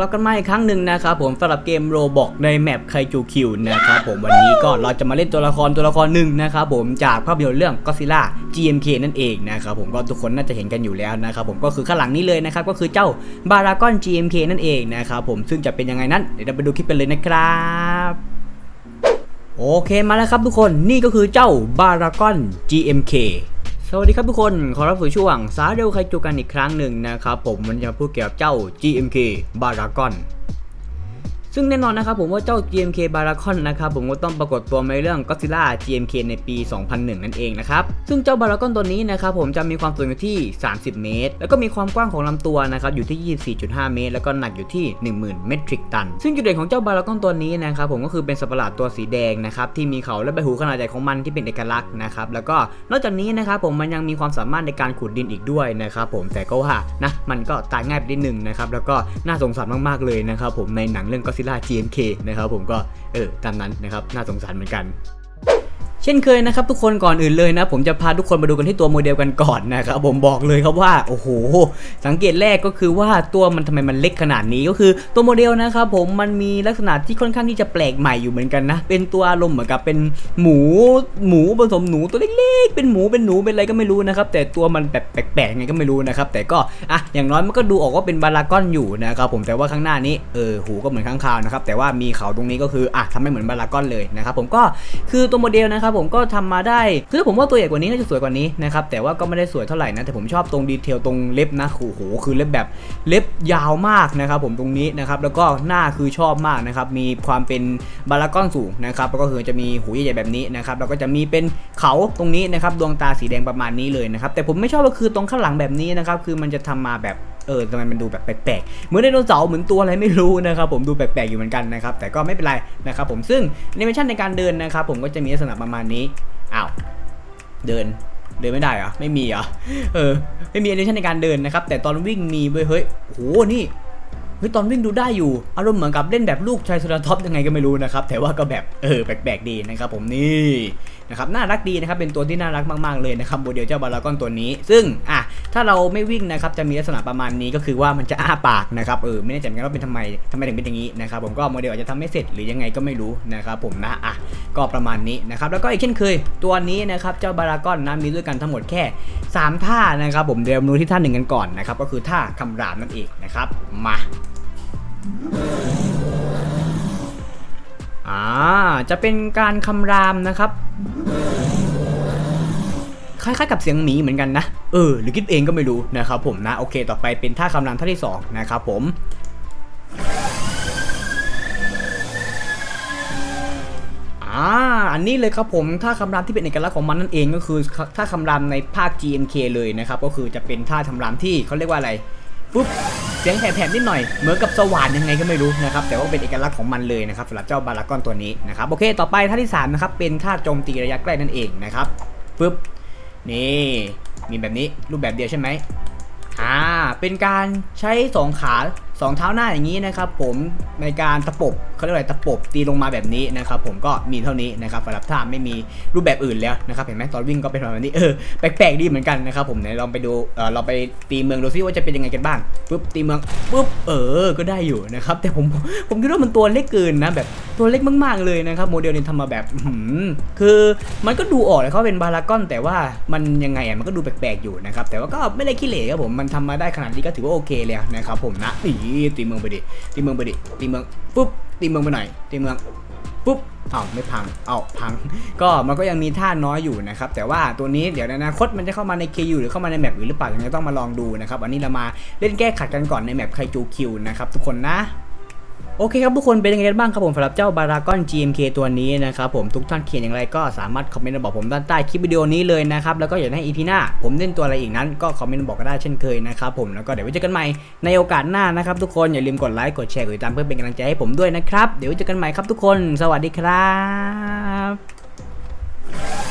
กลับกันมาอีกครั้งหนึ่งนะครับผมสำหรับเกมโรบอกในแมปไคจูคิวนะครับผมวันนี้ก็เราจะมาเล่นตัวละครตัวละครหนึ่งนะครับผมจากภาพยนตร์เรื่องก็ซิล่า GMK นั่นเองนะครับผมก็ทุกคนน่าจะเห็นกันอยู่แล้วนะครับผมก็คือข้างหลังนี้เลยนะครับก็คือเจ้าบารากอน GMK นั่นเองนะครับผมซึ่งจะเป็นยังไงนั้นเดี๋ยวเราไปดูคลิปกันเลยนะครับโอเคมาแล้วครับทุกคนนี่ก็คือเจ้าบารากอน GMK สวัสดีครับทุกคน ขอรับสู่ช่วง สาเดลไคจูกันอีกครั้งหนึ่งนะครับ ผมมันจะพูดเกี่ยวกับเจ้า GMK บารากอน ซึ่งแน่นอนนะครับผมว่าเจ้า GMK บารากอนนะครับผมก็ต้องปรากฏตัวในเรื่อง Godzilla GMK ในปี 2001 นั่นเองนะครับ ซึ่งเจ้าบารากอนตัวนี้นะครับผมจะมีความสูงอยู่ที่ 30 เมตร แล้วก็มีความกว้างของลำตัวนะครับอยู่ที่ 24.5 เมตร แล้วก็หนักอยู่ที่ 10,000 เมตริกตัน ซึ่งจุดเด่นของเจ้าบารากอนตัวนี้นะครับผมก็คือเป็นสัตว์ประหลาดตัวสีแดงนะครับที่มีเขาและใบหูขนาดใหญ่ของมันที่เป็นเอกลักษณ์นะครับแล้วก็นอกจากนี้นะครับผมมันยังมีความสามารถในการขุดดินอีกด้วยนะครับผมแต่ก็ว่านะมันก็ตายง่ายไปนิดนึงนะครับแล้วก็น่าสงสารมากๆเลยนะครับผมในหนังเรื่อง Godzilla GMK นะครับผมก็เออตามนั้นนะครับน่าสงสารเหมือนกัน เช่นเคยนะครับทุกคนก่อนอื่นเลยนะ ผมจะพาทุกคนมาดูกันที่ตัวโมเดลกันก่อนนะครับผมบอกเลยครับว่าโอ้โหสังเกตแรกก็คือว่าตัวมันทำไมมันเล็กขนาดนี้ก็คือตัวโมเดลนะครับผมมันมีลักษณะที่ค่อนข้างที่จะแปลกใหม่อยู่เหมือนกันนะ เป็นตัวอารมณ์เหมือนกับเป็นหมูหมูผสมหนูตัวเล็กๆเป็นหมูเป็นหนูเป็นอะไรก็ไม่รู้นะครับแต่ตัวมันแบบแปลกๆไงก็ไม่รู้นะครับแต่ก็อะอย่างน้อยมันก็ดูออกว่าเป็นบารากอนอยู่นะครับผมแต่ว่าข้างหน้านี้เออหูก็เหมือนข้างคาวนะครับแต่ว่ามีเขาตรงนี้ก็คืออะทำให้เหมือนบารากอนเลยนะครับผมก็คือตัวโมเดลนะครับผมก็ทำมาได้ คือผมว่าตัวใหญ่กว่านี้น่าจะสวยกว่านี้นะครับ แต่ว่าก็ไม่ได้สวยเท่าไหร่นะ แต่ผมชอบตรงดีเทลตรงเล็บนะโอ้โหคือเล็บแบบเล็บยาวมากนะครับผมตรงนี้นะครับ แล้วก็หน้าคือชอบมากนะครับ มีความเป็นบารากอนสูงนะครับ แล้วก็คือจะมีหูใหญ่ๆแบบนี้นะครับ แล้วก็จะมีเป็นเขาตรงนี้นะครับ ดวงตาสีแดงประมาณนี้เลยนะครับ แต่ผมไม่ชอบก็คือตรงข้างหลังแบบนี้นะครับ คือมันจะทำมาแบบ เออทำไมมันดูแบบแปลกๆ เหมือนไดโนเสาร์เหมือนตัวอะไรไม่รู้นะครับผมดูแปลกๆอยู่เหมือนกันนะครับแต่ก็ไม่เป็นไรนะครับผมซึ่งแอนิเมชันในการเดินนะครับผมก็จะมีลักษณะประมาณนี้อ้าวเดินเดินไม่ได้เหรอไม่มีเหรอเออไม่มีแอนิเมชันในการเดินนะครับแต่ตอนวิ่งมีเว้ยเฮ้ยโหนี่ เฮ้ยตอนวิ่งดูได้อยู่ อารมณ์เหมือนกับเล่นแบบลูกชายสุดท็อปยังไงก็ไม่รู้นะครับ แต่ว่าก็แบบเออแปลกๆดีนะครับผมนี่นะครับน่ารักดีนะครับเป็นตัวที่น่ารักมากๆเลยนะครับโมเดลเจ้าบารากอนตัวนี้ ซึ่งอะถ้าเราไม่วิ่งนะครับจะมีลักษณะประมาณนี้ก็คือว่ามันจะอ้าปากนะครับเออไม่แน่ใจเหมือนกันว่าเป็นทำไมทำไมถึงเป็นอย่างนี้นะครับผมก็โมเดลอาจจะทำไม่เสร็จหรือยังไงก็ไม่รู้นะครับผมนะอะก็ประมาณนี้นะครับแล้วก็อีกเช่นเคย ตัวนี้นะครับเจ้าบารากอนนะมีด้วยกันทั้งหมดแค่ 3 ท่านะครับผมเดี๋ยวมาดูที่ท่าหนึ่งกันก่อนนะครับก็คือท่าคำรามนั่นเองนะครับมา อ่า จะเป็นการคำรามนะครับ คล้ายๆกับเสียงหมีเหมือนกันนะ เออ หรือคิดเองก็ไม่รู้นะครับผมนะ โอเค ต่อไปเป็นท่าคำรามท่าที่สองนะครับผมอ่าอันนี้เลยครับผมท่าคำรามที่เป็นเอกลักษณ์ของมันนั่นเองก็คือท่าคำรามในภาค GMK เลยนะครับ ก็คือจะเป็นท่าคำรามที่เขาเรียกว่าอะไร ปุ๊บเสียงแผ่ๆนิดหน่อยเหมือนกับสว่านยังไงก็ไม่รู้นะครับแต่ว่าเป็นเอกลักษณ์ของมันเลยนะครับสำหรับเจ้าบารากอนตัวนี้นะครับโอเคต่อไปท่าที่3นะครับเป็นท่าโจมตีระยะใกล้นั่นเองนะครับปุ๊บนี่มีแบบนี้รูปแบบเดียวใช่ไหมอ่าเป็นการใช้สองขา สองเท้าหน้าอย่างนี้นะครับผมในการตะปบเขาเรียกว่าอะไรตะปบตีลงมาแบบนี้นะครับผมก็มีเท่านี้นะครับสำหรับท่าไม่มีรูปแบบอื่นแล้วนะครับเห็นไหมตอนวิ่งก็เป็นแบบนี้เออแปลกๆดีเหมือนกันนะครับผมไหนลองไปดูเออเราไปตีเมืองดูซิว่าจะเป็นยังไงกันบ้างปุ๊บตีเมืองปุ๊บเออก็ได้อยู่นะครับแต่ผมผมคิดว่ามันตัวเล็กเกินนะแบบตัวเล็กมากๆเลยนะครับโมเดลนี้ทำมาแบบหือคือมันก็ดูออกเลยเขาเป็นบารากอน แต่ว่ามันยังไงอะมันก็ดูแปลกๆอยู่นะครับแต่ว่าก็ไม่ได้ขี้เหร่ครับผมมันทำมาได้ขนาดนี้ก็ถือว่าโอเคแล้วนะครับผมนะอีตีเมืองไปดิตีเมืองไปดิตีเมืองปุ๊บตีเมืองไปหน่อยตีเมืองปุ๊บเอ้าไม่พังเอ้าพัง ก็มันก็ยังมีท่าน้อยอยู่นะครับ แต่ว่าตัวนี้เดี๋ยวในอนาคตมันจะเข้ามาใน KU หรือเข้ามาในแมปอื่นหรือเปล่ายังไงต้องมาลองดูนะครับอันนี้เรามาเล่นแก้ขัดกันก่อนในแมปไคจูคิวนะครับทุกคนนะ โอเคครับทุกคนเป็นยังไงกันบ้างครับผมสำหรับเจ้าบารากอน GMK ตัวนี้นะครับผมทุกท่านเขียนอย่างไรก็สามารถคอมเมนต์มาบอกผมด้านใต้คลิปวิดีโอนี้เลยนะครับแล้วก็อยากให้ EP หน้า ผมเล่นตัวอะไรอีกนั้นก็คอมเมนต์บอกก็ได้เช่นเคยนะครับผมแล้วก็เดี๋ยวไว้เจอกันใหม่ในโอกาสหน้านะครับทุกคนอย่าลืมกดไลค์กดแชร์กดติดตามเพื่อเป็นกำลังใจให้ผมด้วยนะครับเดี๋ยวไว้เจอกันใหม่ครับทุกคน สวัสดีครับ